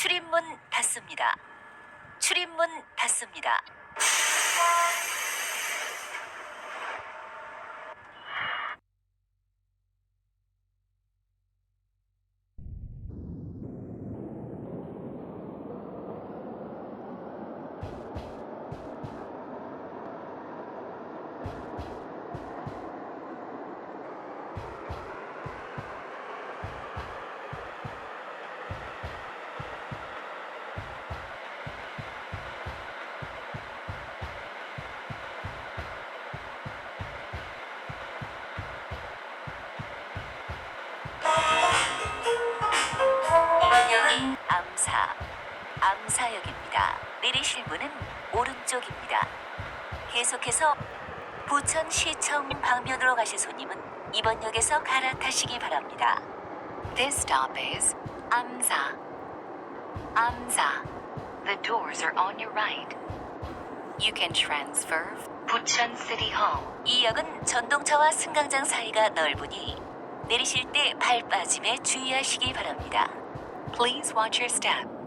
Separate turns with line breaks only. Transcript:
출입문 닫습니다. 출입문 닫습니다. 암사, 암사역입니다. 내리실 문은 오른쪽입니다. 계속해서 부천시청 방면으로 가실 손님은 이번 역에서 갈아타시기 바랍니다. This stop is 암사. 암사. The doors are on your right. You can transfer 부천 City Hall. 이 역은 전동차와 승강장 사이가 넓으니 내리실 때 발 빠짐에 주의하시기 바랍니다. Please watch your step.